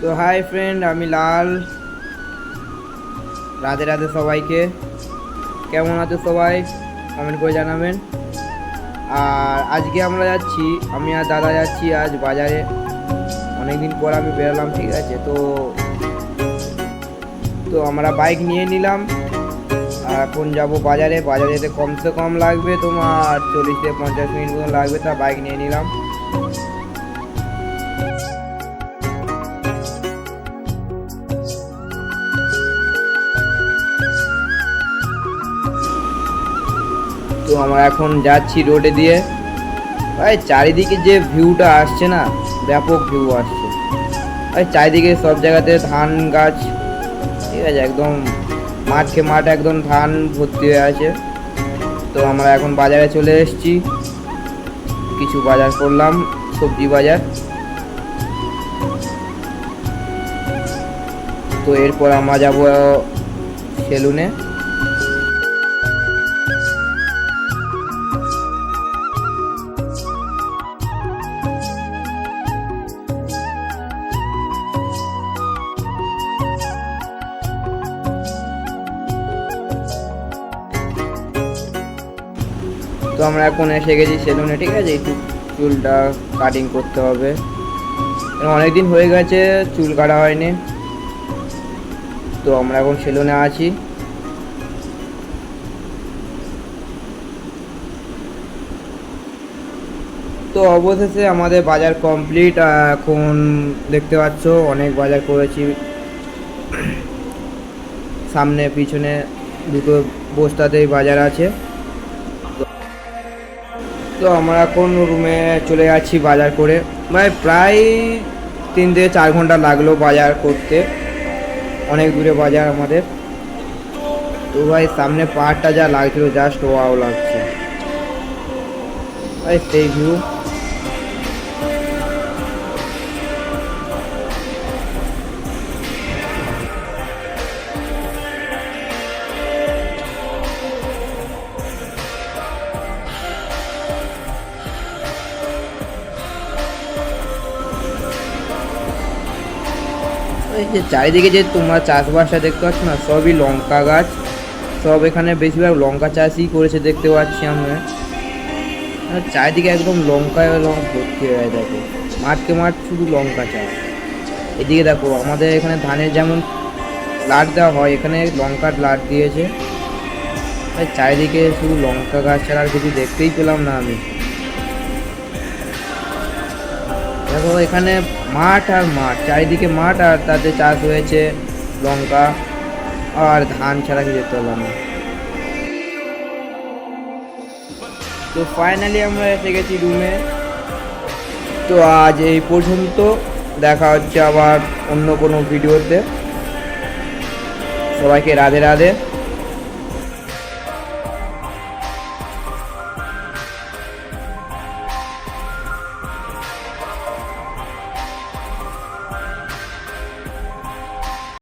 তো hi friend আমি লাল। রাধে রাধে সবাইকে। কেমন আছে সবাই? কমেন্ট করে জানাবেন। আর আজকে আমরা যাচ্ছি, আমি আর দাদা যাচ্ছি আজ বাজারে। অনেকদিন পর আমি বেরোলাম, ঠিক আছে? তো তো আমরা বাইক নিয়ে নিলাম। আর এখন যাব বাজারে। বাজারে যেতে কমসে কম লাগবে তোমার চল্লিশ থেকে পঞ্চাশ মিনিট মতো লাগবে তা বাইক নিয়ে নিলাম। তো আমরা এখন যাচ্ছি রোডে দিয়ে। ভাই, চারিদিকে যে ভিউটা আসছে না, ব্যাপক ভিউ আসছে। ভাই, চারিদিকে সব জায়গাতে ধান গাছ। ঠিক আছে, একদম মাঠে মাঠ একদম ধান ভর্তি হয়ে আছে। তো আমরা এখন বাজারে চলে এসেছি। কিছু বাজার করলাম, সবজি বাজার। তো এরপর আমরা যাব সেলুনে। তো আমরা এখন এসে গেছি সেলুনে, ঠিক আছে? একটু চুলটা কাটিং করতে হবে। অনেক দিন হয়ে গেছে, চুল কাটা হয়নি। তো আমরা এখন সেলুনে আছি। তো অবশেষে আমাদের বাজার কমপ্লিট এখন দেখতে পাচ্ছ, অনেক বাজার করেছি। সামনে, পিছনে দুটো বস্তাতেই বাজার আছে। তো আমরা এখন রুমে চলে যাচ্ছি বাজার করে। মানে প্রায় তিন থেকে চার ঘণ্টা লাগল বাজার করতে। অনেক দূরে বাজার আমাদের। তো ভাই, সামনে পাহাড়টা যা লাগছিল জাস্ট ওয়াও লাগছে। ভাই, সেই ভিউ এই যে চারিদিকে যে তোমরা চাষবাসটা দেখতে পাচ্ছ না, সবই লঙ্কা গাছ। সব এখানে বেশিরভাগ লঙ্কা চাষই করেছে দেখতে পাচ্ছি আমরা। চারিদিকে একদম লঙ্কায় লঙ্কা ভর্তি হয়ে দেখো। মাঠকে মাঠ শুধু লঙ্কা চাষ। এদিকে দেখো, আমাদের এখানে ধানের যেমন লাট দেওয়া হয়, এখানে লঙ্কার লাট দিয়েছে। চারিদিকে শুধু লঙ্কা গাছ ছাড়া আর কিছু দেখতেই পেলাম না আমি। দেখো এখানে মাঠ আর মাঠ, চারিদিকে মাঠ আর তাতে চাষ হয়েছে লঙ্কা আর ধান ছাড়া কিছু পেলাম না। তো ফাইনালি আমরা এসে গেছি রুমে তো আজ এই পর্যন্ত, দেখা হচ্ছে আবার অন্য কোনো ভিডিওতে সবাইকে রাধে রাধে।